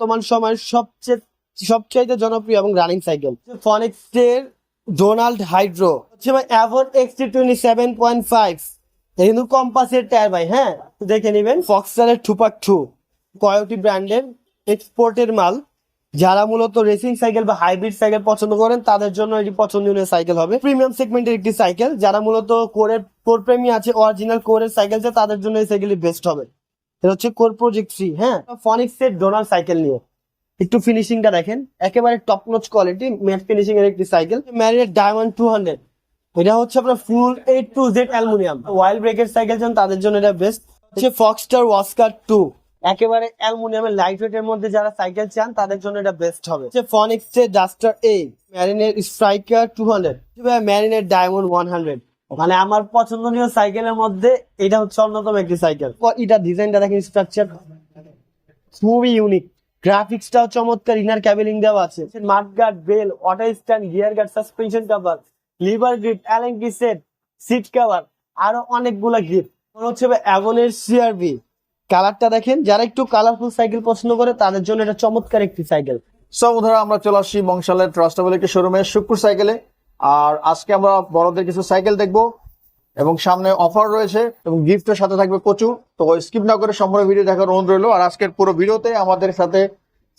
বর্তমান সময়ের সবচেয়ে সবচাইতে জনপ্রিয় এবং রানিং সাইকেল ফনেক্সের ডোনাল্ড হাইড্রো হচ্ছে ভাই Avon XT twenty seven point five কিন্তু কম্পাসের টায়ার ভাই হ্যাঁ? দেখে নেবেন ফক্সারের টুপাক টু কয়োটি ব্র্যান্ডের এক্সপোর্টের মাল। যারা মূলত রেসিং সাইকেল বা হাইব্রিড সাইকেল পছন্দ করেন, তাদের জন্য এটি পছন্দনীয় সাইকেল হবে। প্রিমিয়াম সেগমেন্টের একটি সাইকেল যারা মূলত কোরের কোর প্রেমী আছে অরিজিনাল কোরের সাইকেল তাদের জন্য এই সাইকেলটি বেস্ট হবে। এটা হচ্ছে কোর প্রজেক্ট থ্রি হ্যাঁ? ডোনাল্ড সাইকেল নিয়ে। একটু দেখেন। একেবারে টপ কোয়ালিটি ফিনিশিং এর একটি সাইকেল ডায়মন্ড টু হান্ড্রেড এটা হচ্ছে আপনার full eight to Z aluminium wild cycle তাদের জন্য এটা বেস্ট ফক্সটার ওয়াস্কার টু একেবারে লাইট মধ্যে যারা সাইকেল চান, তাদের জন্য এটা বেস্ট হবে। ফনিক্স ডাস্টার এ ম্যারিনের স্ট্রাইকার টু হান্ড্রেড ম্যারিনের ডায়মন্ড ওয়ান হান্ড্রেড মানে আমার পছন্দনীয় সাইকেলের মধ্যে এটা হচ্ছে অন্যতম একটি সাইকেল। এটা ডিজাইনটা দেখেন স্ট্রাকচার খুবই ইউনিক গ্রাফিক্সটাও চমৎকার ইনার ক্যাবেলিং দেওয়া আছে। Mudguard bell auto stand gear guard suspension cover lever grip Allen key set seat cover আরও অনেকগুলা গিফট মনে হচ্ছে অ্যাভনের সিআরবি কালারটা দেখেন যারা একটু কালারফুল সাইকেল পছন্দ করে তাদের জন্য এটা চমৎকার একটি সাইকেল। সো বন্ধুরা আমরা চলে আসছি বংশালের ট্রাস্টেবল একটি শোরুমে শুক্র সাইকেলে আর আজকে আমরা বড়দের কিছু সাইকেল দেখব এবং সামনে অফার রয়েছে এবং গিফটের সাথে থাকবে প্রচুর তো স্কিপ না করে সম্পূর্ণ ভিডিও দেখার অনুরোধ রইল। আর আজকের পুরো ভিডিওতে আমাদের সাথে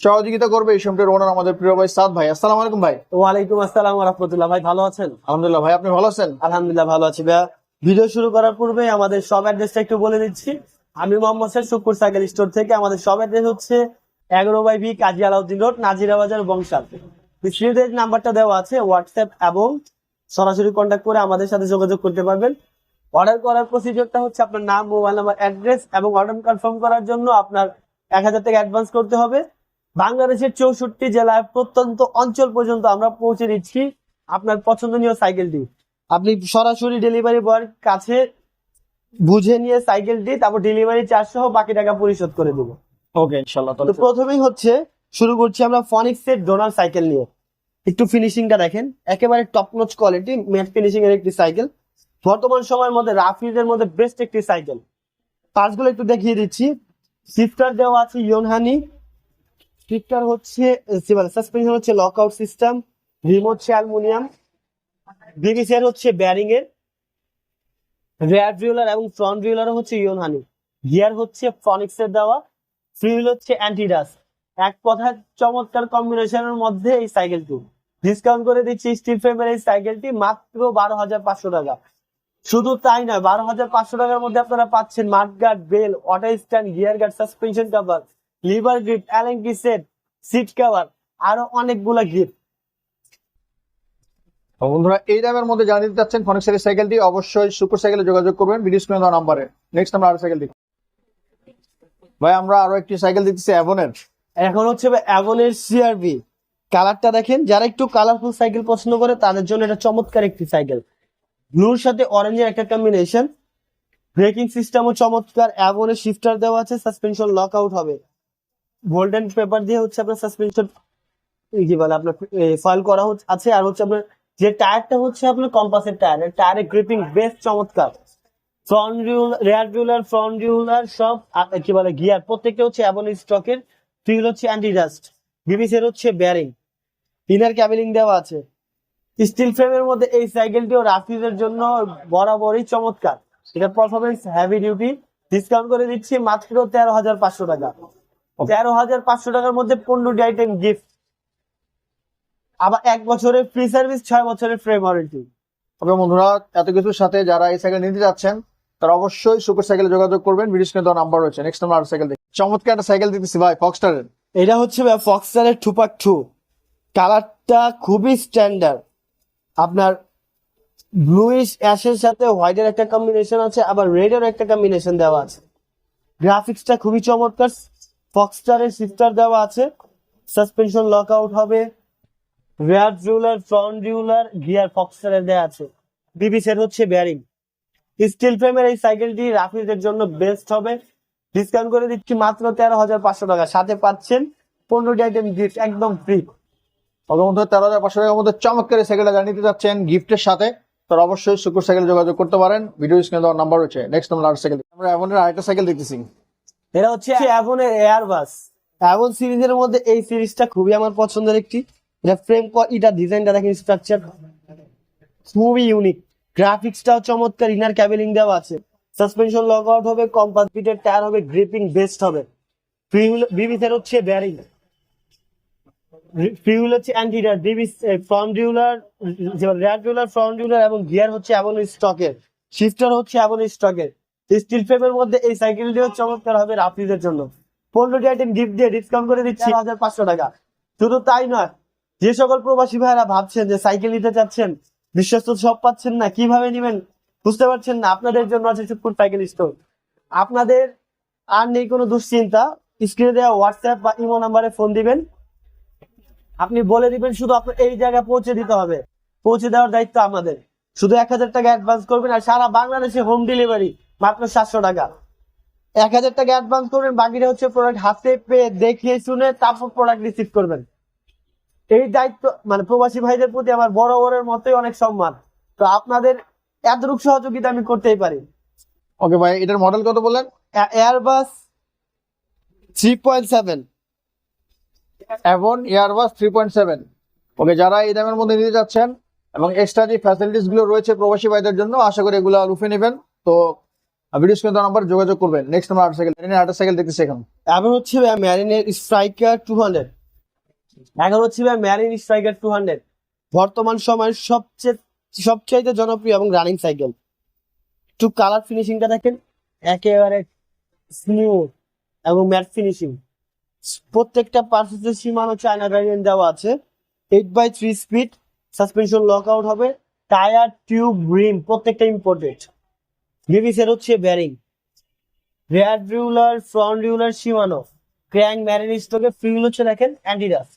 সহযোগিতা করবে এই শোরুমটির ওনার আমাদের প্রিয় ভাই সাদ ভাই। আসসালামু আলাইকুম ভাই। ওয়ালাইকুম আসসালাম রহমতুল্লাহ। ভাই ভালো আছেন? আলহামদুলিল্লাহ ভাই আপনি ভালো আছেন? আলহামদুলিল্লাহ ভালো আছি। ভাইয়া ভিডিও শুরু করার পূর্বে আমাদের সব অ্যাড্রেসটা একটু বলে দিচ্ছি। আমি Mohammad sir Shukur cycle store থেকে। আমাদের সব অ্যাড্রেস হচ্ছে এগারো by B Kazi Alauddin road Nazira Bazar Bangshal. স্ক্রিনের নাম্বারটা দেওয়া আছে হোয়াটসঅ্যাপ এবং সরাসরি কন্ট্যাক্ট করে আমাদের সাথে যোগাযোগ করতে পারবেন। অর্ডার করার প্রসিডিওরটা হচ্ছে আপনার নাম মোবাইল নাম্বার অ্যাড্রেস এবং অর্ডার কনফার্ম করার জন্য আপনার এক হাজার টাকা অ্যাডভান্স করতে হবে। বাংলাদেশের চৌষট্টি জেলায় প্রত্যন্ত অঞ্চল পর্যন্ত আমরা পৌঁছে দিচ্ছি আপনার পছন্দনীয় সাইকেলটি। আপনি সরাসরি ডেলিভারি বয়ের কাছে বুঝে নিয়ে সাইকেলটি তারপর ডেলিভারি চার্জ সহ বাকি টাকা পরিশোধ করে দেবো। ওকে ইনশাল্লাহ তো প্রথমেই হচ্ছে শুরু করছি আমরা ফনিক্স ডোনার সাইকেল নিয়ে। একটু ফিনিশিংটা দেখেন। একেবারে top notch quality matte finishing এর একটি সাইকেল বর্তমান সময়ের মধ্যে রাফিজের মধ্যে বেস্ট একটি সাইকেল পার্টসগুলো একটু দেখিয়ে দিচ্ছি। শিফটার দেওয়া আছে ইয়নহানি শিফটার হচ্ছে সাসপেনশন হচ্ছে লক আউট সিস্টেম রিমোট হচ্ছে অ্যালুমিনিয়াম বিবিসিআর হচ্ছে ব্যারিং এর রেয়ার ভিউলার এবং ফ্রন্ট ভিউলার হচ্ছে ইয়নহানি গিয়ার হচ্ছে ফনিক্স এর দেওয়া ফ্রিল হচ্ছে অ্যান্টিডাস এক কথায় চমৎকার কম্বিনেশনের মধ্যে এই সাইকেলটি ডিসকাউন্ট করে দিচ্ছি স্টিল ফ্রেমের এই সাইকেলটি মাত্র বারো হাজার পাঁচশো টাকা। শুধু তাই নয়, বারো হাজার পাঁচশো টাকার মধ্যে আপনারা পাচ্ছেন mudguard bell auto stand gear guard suspension cover lever grip Allen key set seat cover আরও অনেকগুলা তো বন্ধুরা, এই দামের মধ্যে জানিয়ে দিতে চাচ্ছেন ফনিক্সের এই সাইকেলটি অবশ্যই সুপার সাইকেলে যোগাযোগ করবেন ভিডিও স্ক্রিনে দেওয়া নাম্বারে নেক্সট আমরা আরও সাইকেল দেখি। ভাই, আমরা আরও একটি সাইকেল দেখতেছি অ্যাভনের এখন হচ্ছে অ্যাভনের সিআরবি কালারটা দেখেন, যারা একটু কালারফুল সাইকেল পছন্দ করে, তাদের জন্য এটা চমৎকার একটি সাইকেল ব্লুর সাথে অরেঞ্জের একটা কম্বিনেশন ব্রেকিং সিস্টেমও চমৎকার অ্যাভনের শিফটার দেওয়া আছে সাসপেনশন লক আউট হবে। গোল্ডেন পেপার দিয়ে হচ্ছে আপনার সাসপেনশন কি বলে আপনার ফয়েল করা আছে, আর হচ্ছে আপনার যে টায়ারটা হচ্ছে আপনার কম্পাসের টায়ার টায়ারের গ্রিপিং বেশ চমৎকার। Front রিউল rear derailleur front derailleur সব কি বলে গিয়ার প্রত্যেকটা হচ্ছে অ্যাভন স্টকের ফিল হচ্ছে অ্যান্টি ডাস্ট বিবিসের হচ্ছে ব্যারিং ইনার ক্যাবেলিং দেওয়া আছে। স্টিল ফ্রেমের মধ্যে এই সাইকেলটিও রাফিজের জন্য বরাবরই চমৎকার। এটা পারফরমেন্স হেভি ডিউটি ডিসকাউন্ট করে দিচ্ছি মাত্র তেরো হাজার পাঁচশো টাকা। তেরো হাজার পাঁচশো টাকার মধ্যে পনেরোটি আইটেম গিফট আবার এক বছরের ফ্রি সার্ভিস ছয় বছরের ফ্রেম ওয়ারেন্টি তবে বন্ধুরা এত কিছুর সাথে যারা এই সাইকেল নিতে যাচ্ছেন তারা অবশ্যই সুপার সাইকেলে যোগাযোগ করবেন। ভিডিও স্ক্রিনে দেওয়া নাম্বার রয়েছে। নেক্সট আরও সাইকেল দেখি। চমৎকার একটা সাইকেল দিতেছি ভাই ফক্সটারের এটা হচ্ছে ফক্সারের টুপাক টু কালারটা খুবই স্ট্যান্ডার্ড আপনার ব্লুইশ অ্যাশের সাথে হোয়াইটের একটা কম্বিনেশন আছে, আবার রেডের একটা কম্বিনেশন দেওয়া আছে। গ্রাফিক্সটা খুবই চমৎকার। ফক্সটারের শিফটার দেওয়া আছে। সাসপেনশন লক আউট হবে। Rear derailleur front derailleur gear ফক্সটারের দেওয়া আছে। বিবিসের হচ্ছে ব্যারিং স্টিল ফ্রেমের এই সাইকেলটি রাফিজের জন্য বেস্ট হবে। ডিসকাউন্ট করে দিচ্ছি মাত্র তেরো হাজার পাঁচশো টাকা। সাথে পাচ্ছেন পনেরোটি আইটেম গিফট একদম ফ্রি তবে বন্ধুরা তেরো হাজার পাঁচশো টাকার মধ্যে চমৎকার সাইকেলটা জানিয়ে দিতে যাচ্ছেন গিফটের সাথে। তারা অবশ্যই সুপার সাইকেল যোগাযোগ করতে পারেন। ভিডিও স্ক্রিনে দেওয়ার নাম্বার রয়েছে। নেক্সট আমরা আরও সাইকেল আমরা এমনের আরেকটা সাইকেল দেখতেছি। এটা হচ্ছে অ্যাভনের এয়ারবাস এমন সিরিজের মধ্যে এই সিরিজটা খুবই আমার পছন্দের একটি। এটা ফ্রেম এটা ডিজাইনটা দেখেন স্ট্রাকচার খুবই ইউনিক গ্রাফিক্সটাও চমৎকার ইনার ক্যাবেলিং দেওয়া আছে। সাসপেনশন লক আউট হবে কম্পাস বিটের টায়ার হবে গ্রিপিং বেস্ট হবে। বিবিসের হচ্ছে ব্যারিং ফিউল হচ্ছে অ্যান্টিডার ডিবিস front derailleur rear derailleur front derailleur এবং গিয়ার হচ্ছে এমন স্টকের শিফটার হচ্ছে এমন স্টকের স্টিল ফ্রেমের মধ্যে এই সাইকেলটিও চমৎকার হবে রাফিজের জন্য। পনেরোটি আইটেম গিফট দিয়ে ডিসকাউন্ট করে দিচ্ছি। হাজার পাঁচশো টাকা। শুধু তাই নয় যে সকল প্রবাসী ভাইরা ভাবছেন যে সাইকেল নিতে চাচ্ছেন বিশ্বস্ত সব পাচ্ছেন না, কীভাবে নেবেন বুঝতে পারছেন না। আপনাদের জন্য আছে সুপুর সাইকেল স্টোর। আপনাদের আর নেই কোনো দুশ্চিন্তা। স্ক্রিনে দেওয়া হোয়াটসঅ্যাপ বা ইমো নাম্বারে ফোন দিবেন। আপনি বলে দিবেন শুধু আপনার এই জায়গায় পৌঁছে দিতে হবে। পৌঁছে দেওয়ার দায়িত্ব আমাদের। শুধু এক হাজার টাকা অ্যাডভান্স করবেন আর সারা বাংলাদেশে হোম ডেলিভারি মাত্র সাতশো টাকা। এক হাজার টাকা অ্যাডভান্স করবেন, বাকিটা হচ্ছে প্রোডাক্ট হাতে পেয়ে দেখে শুনে তারপর প্রোডাক্ট রিসিভ করবেন। এই দায়িত্ব মানে প্রবাসী ভাইদের প্রতি আমার বড় বড়ের মতোই অনেক সম্মান। তো আপনাদের এতটুকু সহযোগিতা আমি করতেই পারি। ওকে ভাই এটার মডেল কত বললেন? Airbus three point seven Avon Airbus three point seven okay যারা এই দামের মধ্যে নিতে যাচ্ছেন এবং এক্সট্রা যে ফ্যাসিলিটিসগুলো রয়েছে প্রবাসী ভাইদের জন্য আশা করি এগুলো লুফে নেবেন। তো ভিডিও স্ক্রিন নাম্বার যোগাযোগ করবেন। নেক্সট আট সাইকেল আট সাইকেল দেখতেছি এখন। এখন হচ্ছে ম্যারিনের স্ট্রাইকার টু হান্ড্রেড এখন হচ্ছে ভাই ম্যারিন স্ট্রাইকার টু হান্ড্রেড বর্তমান সময়ের সবচেয়ে, সবচাইতে জনপ্রিয় এবং রানিং সাইকেল একটু কালার ফিনিশিংটা দেখেন। একেবারে স্মুথ এবং ম্যাট ফিনিশিং প্রত্যেকটা পার্সেসের সীমানো চায়না ভ্যারিয়েন্ট দেওয়া আছে। Eight by three speed suspension lock out হবে। টায়ার টিউব রিম প্রত্যেকটা ইম্পোর্টেড বিবিসের হচ্ছে bearing rear derailleur front derailleur Shimano. Crank Marin স্টকে ফিউল হচ্ছে দেখেন অ্যান্টিডাস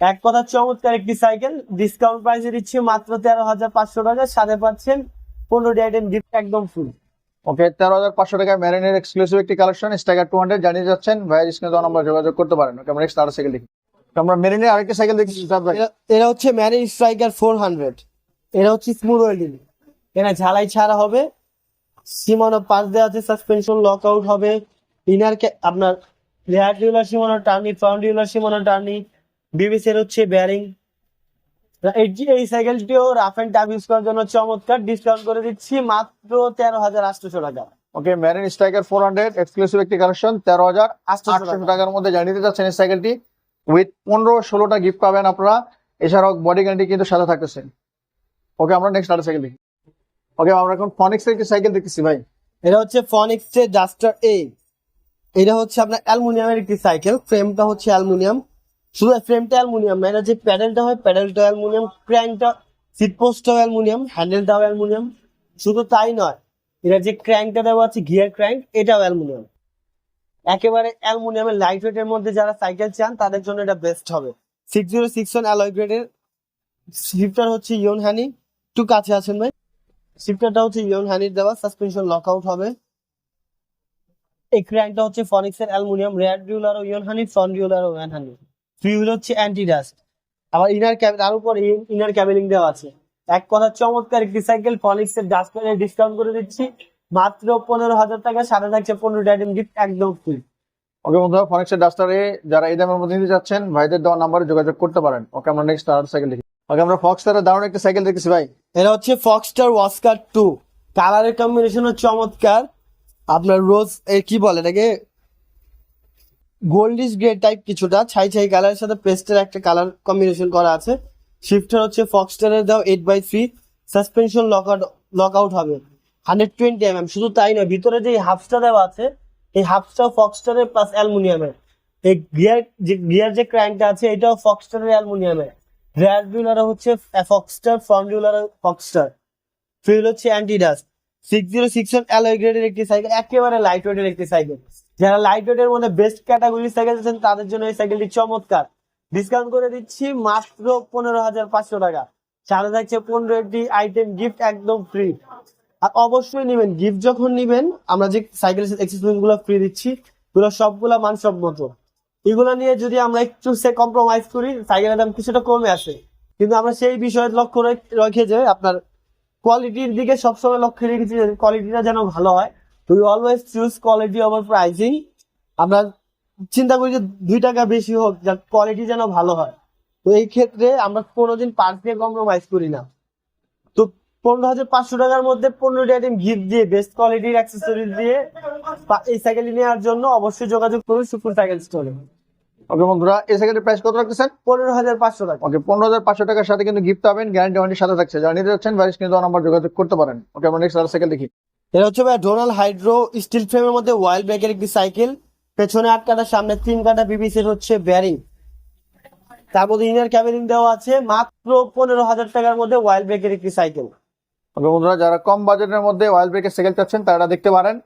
এক কথা চমৎকার একটি সাইকেল। ডিসকাউন্ট প্রাইসে দিচ্ছি মাত্র তেরো হাজার পাঁচশো টাকা। সাথে পাচ্ছেন পনেরোটি আইটেম গিফট একদম ফুল ওকে তেরো হাজার পাঁচশো টাকায় ম্যারিনের এক্সক্লুসিভ একটি কালেকশন স্টাইগার টু হান্ড্রেড জানিয়ে যাচ্ছেন ভাইয়ের স্ক্রিনে তো আমরা যোগাযোগ করতে পারেন। ওকে আমরা নেক্সট আরও সাইকেল দেখি। তো আমরা মেরিনের আরেকটা সাইকেল দেখছি এরা হচ্ছে ম্যারিন স্ট্রাইকার ফোর হান্ড্রেড এরা হচ্ছে স্মুথ ওয়েল্ডিং এরা ঝালাই ছাড়া হবে। সীমানো পাশ দেওয়া আছে সাসপেনশন লক আউট হবে। ইনার আপনার রেয়ার ডিউলার সীমানো টার্নি ফ্রন্ট ডিউলার সীমানো টার্নি। বিবিসের হচ্ছে ব্যারিং এই সাইকেলটিও রাফ এন্ড টাফ ইউজ করার জন্য চমৎকার ডিসকাউন্ট করে দিচ্ছি মাত্র তেরো হাজার আটশোশো টাকা। Okay Marine striker four hundred exclusive একটি কালেকশন তেরো হাজার আটশোশো আটশো টাকার মধ্যে জানিয়ে দিতে যাচ্ছেন এই সাইকেলটি। উইথ পনেরো ষোলোটা গিফট পাবেন আপনারা। এছাড়াও বডি গ্যারান্টি কিন্তু সাথে থাকতেছে। ওকে আমরা নেক্সট আরও সাইকেল দেখি। ওকে আমরা এখন ফনিক্স একটি সাইকেল দেখতেছি ভাই। এটা হচ্ছে ফনিক্স এর ডাস্টার এ এটা হচ্ছে আপনার অ্যালুমিনিয়ামের একটি সাইকেল ফ্রেমটা হচ্ছে অ্যালুমিনিয়াম। শুধু ফ্রেমটা অ্যালুমিনিয়াম এটা যে প্যাডেলটা হয় প্যাডেলটা অ্যালুমিনিয়াম ক্র্যাঙ্কটা সিট পোস্টটাও অ্যালুমিনিয়াম হ্যান্ডেলটাও অ্যালুমিনিয়াম। শুধু তাই নয় এটা যে ক্র্যাঙ্কটা দেওয়া আছে গিয়ার ক্র্যাঙ্ক এটাও অ্যালুমিনিয়াম। একেবারে অ্যালুমিনিয়ামের লাইট ওয়েটের মধ্যে যারা সাইকেল চান, তাদের জন্য এটা বেস্ট হবে। Six zero six one alloy গ্রেডের শিফটার হচ্ছে ইয়ন হানি। একটু কাছে আছেন ভাই। শিফটারটা হচ্ছে ইয়ন হানির দেওয়া সাসপেনশন লক আউট হবে। এই ক্র্যাঙ্কটা হচ্ছে ফনিক্সের অ্যালুমিনিয়াম রেয়ার ডিউলার ও ইয়ন হানি ফ্রন্ট ডিউলার ও ইয়ান হানি ফিউল হচ্ছে অ্যান্টি ডাস্ট আবার ইনার ক্যাব তার উপর ইনার ক্যাবেলিং দেওয়া আছে। এক কথা চমৎকার একটি সাইকেল ফনিক্স এর ডাস্টবিনের ডিসকাউন্ট করে দিচ্ছি। মাত্র পনেরো হাজার টাকা সাথে থাকছে পনেরোটি আইটেম গিফট একদম ফ্রি ওকে বন্ধুরা ফনিক্সের ডাস্টারে যারা এই দামের মধ্যে নিতে যাচ্ছেন ভাইদের দেওয়া নাম্বারে যোগাযোগ করতে পারেন। ওকে আমরা নেক্সট আরও সাইকেল দেখি। ওকে আমরা ফক্সটারের দারুণ একটা সাইকেল দেখতেছি ভাই। এটা হচ্ছে ফক্সটার ওয়াস্কার টু কালারের কম্বিনেশন হচ্ছে চমৎকার। আপনার রোজ এ কি বলে এটাকে? গোল্ডিশ গ্রে টাইপ কিছুটা, ছাই ছাই কালারের সাথে পেস্টের একটা কালার কম্বিনেশন করা আছে। শিফটার হচ্ছে ফক্সটারের দাও eight by three suspension lock out lock out হবে। হান্ড্রেড টোয়েন্টি এম শুধু তাই নয়, ভিতরে যে হাফসটা দেওয়া আছে, এই হাফসটা ফক্সটারের প্লাস অ্যালুমিনিয়ামের এই গিয়ার যে গিয়ার যে ক্র্যাঙ্কটা আছে, এটাও ফক্সটারের অ্যালুমিনিয়ামের রেয়ার ডিউলার হচ্ছে ফক্সটার ফ্রন্ট ডিউলার ফক্সটার ফিল হচ্ছে anti dust six zero six one গ্রেডের একটি সাইকেল একেবারে লাইট ওয়েটের একটি সাইকেল যারা লাইট ওয়েটের মধ্যে বেস্ট ক্যাটাগরি সাইকেল আছেন তাদের জন্য এই সাইকেলটি চমৎকার। ডিসকাউন্ট করে দিচ্ছি মাত্র পনেরো হাজার পাঁচশো টাকা। সাথে থাকছে পনেরো একটি আইটেম গিফট একদম ফ্রি আর অবশ্যই নেবেন গিফট যখন নেবেন, আমরা যে সাইকেল এক্সেসরিজগুলো ফ্রি দিচ্ছি, এগুলো সবগুলা মানসম্মত। এগুলো নিয়ে যদি আমরা একটু সে কম্প্রোমাইজ করি সাইকেলের দাম কিছুটা কমে আসে। কিন্তু আমরা সেই বিষয়ে লক্ষ্য রেখে যে আপনার কোয়ালিটির দিকে সবসময় লক্ষ্য রেখেছি কোয়ালিটিটা যেন ভালো হয়। We always choose quality over pricing আমরা চিন্তা করি যে দুই টাকা বেশি হোক, যার কোয়ালিটি যেন ভালো হয়। তো এই ক্ষেত্রে আমরা কোনোদিন পার্স দিয়ে কম্প্রোমাইজ করি না। তো পনেরো হাজার পাঁচশো টাকার মধ্যে পনেরোটি আইটেম গিফট দিয়ে বেস্ট কোয়ালিটির অ্যাক্সেসরিজ দিয়ে, এই সাইকেলটি নেওয়ার জন্য অবশ্যই যোগাযোগ করুন সুপুর সাইকেল স্টোরে ওকে বন্ধুরা এই সাইকেলের প্রাইস কত রাখতেছেন? পনেরো হাজার পাঁচশো টাকা। ওকে পনেরো হাজার পাঁচশো টাকার সাথে কিন্তু গিফট পাবেন গ্যারান্টি ওয়ারেন্টির সাথে থাকছে। যারা নিতে যাচ্ছেন ভাইস কিন্তু নাম্বার যোগাযোগ করতে পারেন। ওকে আমরা নেক্সট আর সাইকেল দেখি। এটা হচ্ছে ভাই ডোনাল হাইড্রো স্টিল ফ্রেমের মধ্যে ওয়াইল্ড ব্রেকের একটি সাইকেল পেছনে আট কাটা সামনে তিন কাটা বিবিসির হচ্ছে ব্যারিং তার মধ্যে ইনার ক্যাবেলিং দেওয়া আছে মাত্র পনেরো হাজার টাকার মধ্যে ওয়াইল্ড ব্রেকের একটি সাইকেল বন্ধুরা যারা কম বাজেটের মধ্যে অয়েল ব্রেকের সাইকেল চাচ্ছেন তারা দেখতে পারেন।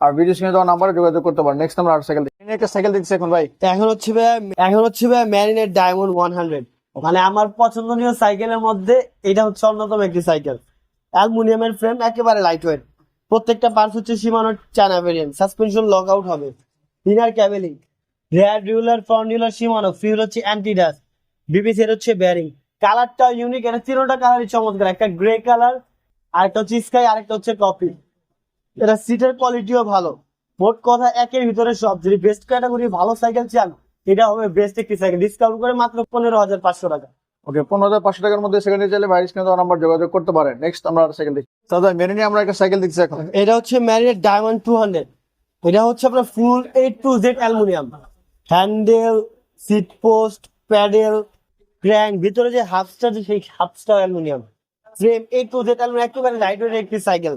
আর ভিডিও স্ক্রিনে দেওয়া নাম্বারে যোগাযোগ করতে পারেন। নেক্সট আমরা আর সাইকেল একটা সাইকেল দেখছি এখন, ভাই। এখন হচ্ছে ভাই, এখন হচ্ছে ভাই ম্যারিনেট ডায়মন্ড ওয়ান হান্ড্রেড মানে আমার পছন্দনীয় সাইকেলের মধ্যে এটা হচ্ছে অন্যতম একটি সাইকেল অ্যালুমিনিয়ামের ফ্রেম একেবারে লাইট ওয়েট প্রত্যেকটা পার্টস হচ্ছে Shimano China variant suspension lock out হবে। Inner cabling rear derailleur front derailleur Shimano. Fuel হচ্ছে অ্যান্টি ডাস্ট বিবিসি এর হচ্ছে ব্যারিং কালারটা ইউনিক এটা তিনটা কালারই চমৎকার। একটা গ্রে কালার আরেকটা হচ্ছে স্কাই আরেকটা হচ্ছে কফি এটা সিটের কোয়ালিটিও ভালো। মোট কথা একের ভিতরে সব। যদি বেস্ট ক্যাটাগরি ভালো সাইকেল চান এটা হবে বেস্ট একটি সাইকেল ডিসকাউন্ট করে মাত্র পনেরো হাজার পাঁচশো টাকা। ওকে পনেরো হাজার পাঁচশো টাকার মধ্যে সেকেন্ড চাইলে ভাইস স্ক্রিনে দেওয়া নাম্বার যোগাযোগ করতে পারেন নেক্সট আমরা সাইকেল দেখি। দাদা নিয়ে আমরা একটা সাইকেল দেখছি এখন। এটা হচ্ছে ম্যারিনেট ডায়মন্ড টু হান্ড্রেড এটা হচ্ছে আপনার full eight two Z aluminium. Handle seat post pedal crank ভিতরে যে হাফস্টার সেই হাফস্টার aluminium. Frame eight two Z aluminium একেবারে লাইট ওয়েট একটি সাইকেল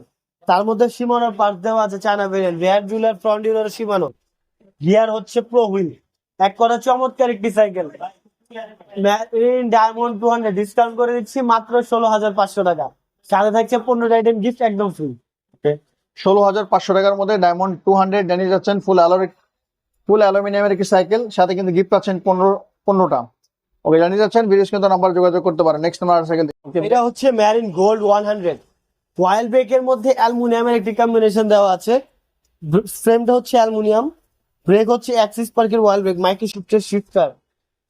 তার মধ্যে সীমানোর পার্ট দেওয়া আছে China variant rear derailleur front derailleur Shimano. Gear হচ্ছে প্রো হুইল এক কথা চমৎকার একটি cycle diamond two hundred discount করে দিচ্ছি মাত্র ষোলো হাজার পাঁচশো টাকা। সাথে থাকছে পনেরো আইটেম গিফট একদম ফ্রি ষোলো হাজার পাঁচশো টাকার মধ্যে ডায়মন্ড টু হান্ড্রেড জানিয়ে যাচ্ছেন ফুল অ্যালোর ফুল অ্যালুমিনিয়ামের একটি সাইকেল সাথে কিন্তু গিফট পাচ্ছেন পনেরো পনেরোটা ওকে জানিয়ে যাচ্ছেন ভিডিও স্ক্রিনে নাম্বার যোগাযোগ করতে পারেন। নেক্সট আর সাইকেল এটা হচ্ছে ম্যারিন গোল্ড ওয়ান হান্ড্রেড ওয়াইল ব্রেকের মধ্যে অ্যালুমিনিয়ামের একটি কম্বিনেশন দেওয়া আছে। ফ্রেমটা হচ্ছে অ্যালুমিনিয়াম। ব্রেক হচ্ছে অ্যাক্সিস পার্কের ওয়াইল ব্রেক মাইক্রো শিফটের শিফটার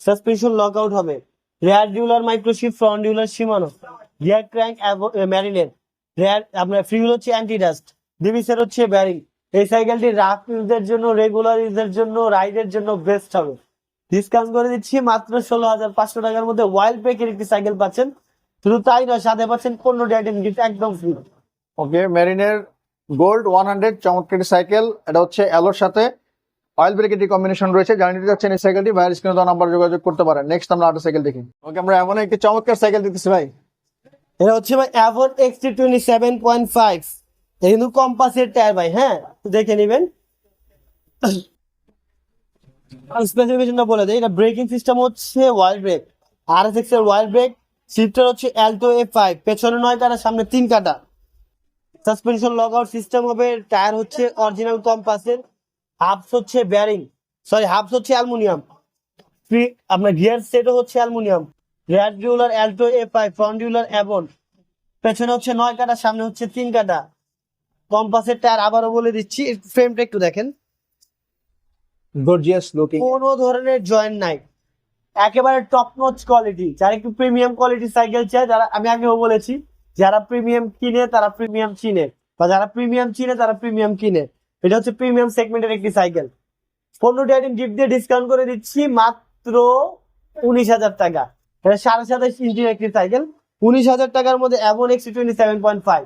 সাসপেনশন লক আউট হবে। Rear derailleur micro shift front derailleur Shimano gear crank ম্যারিনের rear আপনার ফিউল হচ্ছে অ্যান্টি ডাস্ট ডিভিসের হচ্ছে ব্যারিং এই সাইকেলটি রাফ ইউজের জন্য রেগুলার ইউজের জন্য রাইডের জন্য বেস্ট হবে। ডিসকাউন্ট করে দিচ্ছি মাত্র ষোলো হাজার পাঁচশো টাকার মধ্যে ওয়াইল্ড ব্রেকের একটি সাইকেল পাচ্ছেন। শুধু তাই নয় সাথে পাচ্ছেন পনেরোটি আইটেম গিফট একদম ফ্রি ওকে মেরিনের গোল্ড ওয়ান হান্ড্রেড চমৎকার সাইকেল এটা হচ্ছে অ্যালোর সাথে। অয়েল ব্রেকের কম্বিনেশন রয়েছে জানিয়ে দিতে যাচ্ছেন এই সাইকেলটি ভাইয়ের স্ক্রিনে দেওয়া নাম্বার যোগাযোগ করতে পারেন। নেক্সট আমরা আরেকটা সাইকেল দেখি। ওকে আমরা এমন একটি চমৎকার সাইকেল দেখতেছি ভাই। এটা হচ্ছে ভাই Avon XT twenty seven point five এটা কিন্তু কম্পাসের টায়ার ভাই হ্যাঁ? দেখে নেবেন। স্পেসিফিকেশনটা বলে দেয় এটা ব্রেকিং সিস্টেম হচ্ছে ওয়াইল্ড ব্রেক আর এস এক্সের ওয়াইল্ড ব্রেক সিফটার হচ্ছে অ্যালটো এ ফাইভ পেছনে নয় কাটা সামনে তিন কাটা সাসপেনশন লক আউট সিস্টেম হবে টায়ার হচ্ছে অরিজিনাল কম্পাসের হাফস হচ্ছে ব্যারিং সরি হাফস হচ্ছে অ্যালুমিনিয়াম আপনার গিয়ার সেটও হচ্ছে aluminium rear derailleur Ltwoo A five front derailleur Avon পেছনে হচ্ছে নয় কাটা সামনে হচ্ছে তিন কাটা কম্পাসের টায়ার আবারও বলে দিচ্ছি ফ্রেমটা একটু দেখেন। গর্জিয়াস লুকিং কোনো ধরনের জয়েন্ট নাই। একেবারে টপ নচ কোয়ালিটি যারা একটু প্রিমিয়াম কোয়ালিটি সাইকেল চায় যারা আমি আগেও বলেছি, যারা প্রিমিয়াম কিনে, তারা প্রিমিয়াম চিনে, বা যারা প্রিমিয়াম চিনে, তারা প্রিমিয়াম কিনে। এটা হচ্ছে প্রিমিয়াম সেগমেন্টের একটি সাইকেল পনেরোটি আইটেম গিফট দিয়ে ডিসকাউন্ট করে দিচ্ছি, মাত্র উনিশ হাজার টাকা। এটা সাড়ে সাতাশ ইঞ্চির একটি সাইকেল উনিশ হাজার টাকার মধ্যে এমন XC twenty seven point five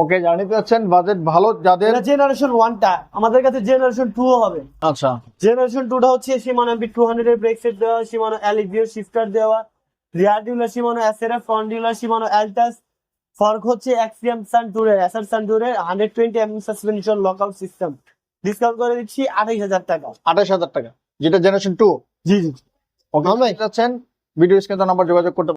okay জানিয়ে যাচ্ছেন বাজেট ভালো যাদের জেনারেশন ওয়ানটা আমাদের কাছে জেনারেশন টু হবে। আচ্ছা। জেনারেশন টুটা হচ্ছে সীমানো এমপি টু হান্ড্রেড এর ব্রেক সেট দেওয়া সীমানো অ্যালিভিও শিফটার দেওয়া। রিয়ার ডিউলার সীমানো অ্যাসেরা ফ্রন্ট ডিউলার সীমানো অ্যালটাস ফর্ক হচ্ছে এক্সিএম সান টুরের অ্যাসার সান টুরের hundred twenty M suspension lockout system discount করে দিচ্ছি আঠাইশ হাজার টাকা। আঠাশ হাজার টাকা যেটা জেনারেশন টু জি জি। ওকে যাচ্ছেন ভিডিও স্ক্রিনে নাম্বার যোগাযোগ করতে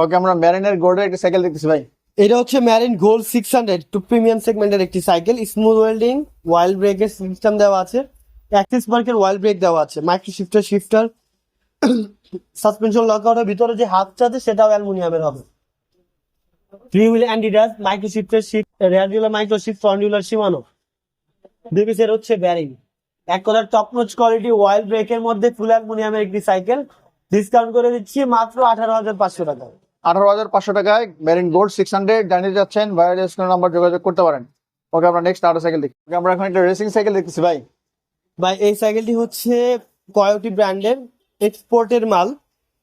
ওকে আমরা ম্যারিনের গোল্ডের একটা সাইকেল দেখতেছি ভাই। এটা হচ্ছে Marin gold six hundred two premium সেগমেন্টের একটি সাইকেল স্মুথ ওয়েল্ডিং ওয়াইল্ড ব্রেকের সিস্টেম দেওয়া আছে অ্যাক্সিস পার্কের ওয়াইল্ড ব্রেক দেওয়া আছে মাইক্রো শিফটার শিফটার সাসপেনশন লকআউটের ভিতরে যে হাতটা আছে সেটাও অ্যালুমিনিয়ামের হবে। Three wheel অ্যান্ডিডাস micro shifter shift rear derailleur micro shift front derailleur Shimano. ডিভিসের হচ্ছে ব্যারিং এক কথার টপ নোচ কোয়ালিটি ওয়াইল্ড ব্রেকের মধ্যে ফুল অ্যালুমিনিয়ামের একটি সাইকেল ডিসকাউন্ট করে দিচ্ছি মাত্র আঠারো হাজার পাঁচশো টাকা। আঠারো হাজার পাঁচশো টাকায় মেরিন গোল্ড সিক্স হান্ড্রেড জানিয়ে যাচ্ছেন ভাইয়ের স্ক্রিনে নাম্বার যোগাযোগ করতে পারেন। ওকে আমরা নেক্সট আরও সাইকেল দেখি। আমরা এখন একটা রেসিং সাইকেল দেখতেছি, ভাই। ভাই, এই সাইকেলটি হচ্ছে কয়োটি ব্র্যান্ডের এক্সপোর্টের মাল।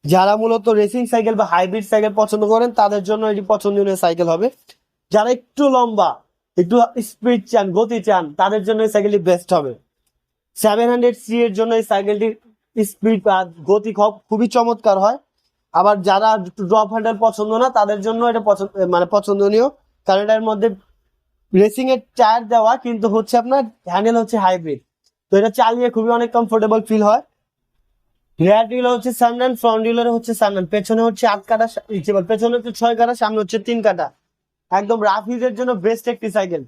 যারা মূলত রেসিং সাইকেল বা হাইব্রিড সাইকেল পছন্দ করেন, তাদের জন্য এটি পছন্দনীয় সাইকেল হবে। যারা একটু লম্বা, একটু স্পিড চান, গতি চান, তাদের জন্য এই সাইকেলটি বেস্ট হবে। সেভেন হান্ড্রেড সি এর জন্য এই সাইকেলটির স্পিড আর গতি খুব- খুবই চমৎকার হয়। আবার যারা ড্রপ হ্যান্ডেল পছন্দ না, তাদের জন্য এটা পছন্দ মানে পছন্দনীয়। কারণ এটার মধ্যে রেসিং এর টায়ার দেওয়া কিন্তু হচ্ছে আপনার হ্যান্ডেল হচ্ছে হাইব্রিড তো এটা চালিয়ে খুবই অনেক কমফোর্টেবল ফিল হয়। রেয়ার ডিলার হচ্ছে সানডান ফ্রন্ট ডিলার হচ্ছে সানডান পেছনে হচ্ছে আট কাটা পেছনে হচ্ছে ছয় কাটা, সামনে হচ্ছে তিন কাটা। একদম রাফ ইউজের জন্য বেস্ট একটি সাইকেল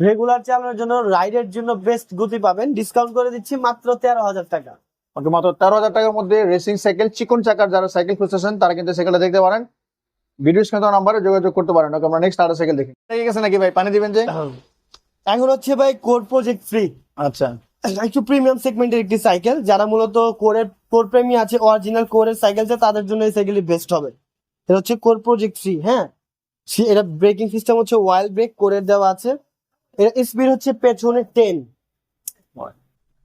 রেগুলার চালানোর জন্য রাইডের জন্য বেস্ট গতি পাবেন। ডিসকাউন্ট করে দিচ্ছি মাত্র তেরো হাজার টাকা। মাত্র তেরো হাজার টাকার মধ্যে রেসিং সাইকেল চিকন চাকার যারা সাইকেল খুঁজতেছেন তারা কিন্তু সাইকেলটা দেখতে পারেন। ভিডিও স্ক্রিনে নাম্বারে যোগাযোগ করতে পারেন। ওকে আমরা নেক্সট আরও সাইকেল দেখি। ঠিক আছে নাকি ভাই? পানি দিবেন যে? এখন হচ্ছে ভাই কোর প্রজেক্ট ফ্রি আচ্ছা। একটু প্রিমিয়াম সেগমেন্টের একটি সাইকেল যারা মূলত কোরের কোর প্রেমী আছে অরিজিনাল কোরের সাইকেল চায় তাদের জন্য এই সাইকেলটি বেস্ট হবে। এটা হচ্ছে কোর প্রজেক্ট থ্রি হ্যাঁ? এটা ব্রেকিং সিস্টেম হচ্ছে ওয়াইল্ড ব্রেক কোরের দেওয়া আছে। এটা স্পিড হচ্ছে পেছনে টেন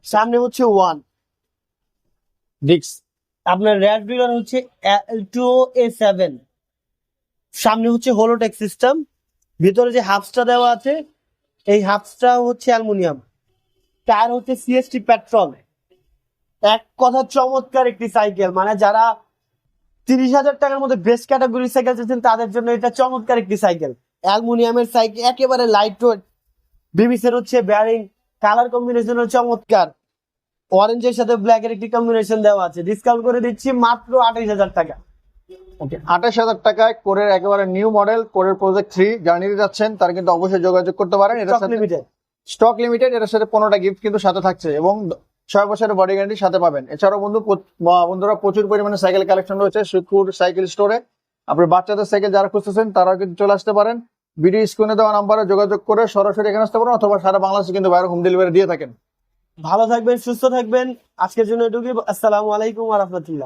সামনে হচ্ছে ওয়ান ডিক্স আপনার র্যাড ডিলার হচ্ছে টু এ সেভেন সামনে হচ্ছে হোলোটেক সিস্টেম ভিতরে যে হাফসটা দেওয়া আছে, এই হাফসটা হচ্ছে অ্যালুমিনিয়াম। টায়ার হচ্ছে সিএসটি পেট্রোল এক কথা চমৎকার একটি সাইকেল মানে যারা তিরিশ হাজার টাকার মধ্যে বেস্ট ক্যাটাগরি সাইকেল চাচ্ছেন, তাদের জন্য এটা চমৎকার একটি সাইকেল অ্যালুমিনিয়ামের সাইকেল একেবারে লাইট ওয়েট বিবিসের হচ্ছে ব্যারিং কালার কম্বিনেশন চমৎকার। অরেঞ্জের সাথে ব্ল্যাক এর একটি কম্বিনেশন দেওয়া আছে। ডিসকাউন্ট করে দিচ্ছি মাত্র আঠাইশ হাজার টাকা। ওকে আঠাশ হাজার টাকায় কোরের একেবারে নিউ মডেল কোরের প্রজেক্ট থ্রি যারা নিতে যাচ্ছেন তারা কিন্তু অবশ্যই যোগাযোগ করতে পারেন। সাথে লিমিটেড স্টক লিমিটেড এটার সাথে পনেরোটা গিফট কিন্তু সাথে থাকছে এবং ছয় বছরের বডি গ্যারান্টি সাথে পাবেন। এছাড়াও বন্ধু বন্ধুরা প্রচুর পরিমাণে সাইকেল কালেকশন রয়েছে সুকুর সাইকেল স্টোরে আপনি বাচ্চাদের সাইকেল যারা খুঁজতেছেন তারাও কিন্তু চলে আসতে পারেন। ভিডিও স্ক্রিনে দেওয়া নাম্বারে যোগাযোগ করে সরাসরি এখানে আসতে পারেন অথবা সারা বাংলাদেশে কিন্তু বাইরে হোম ডেলিভারি দিয়ে থাকেন। ভালো থাকবেন সুস্থ থাকবেন। আজকের জন্য এটুকুই। আসসালামু আলাইকুম আহমতুল্লাহ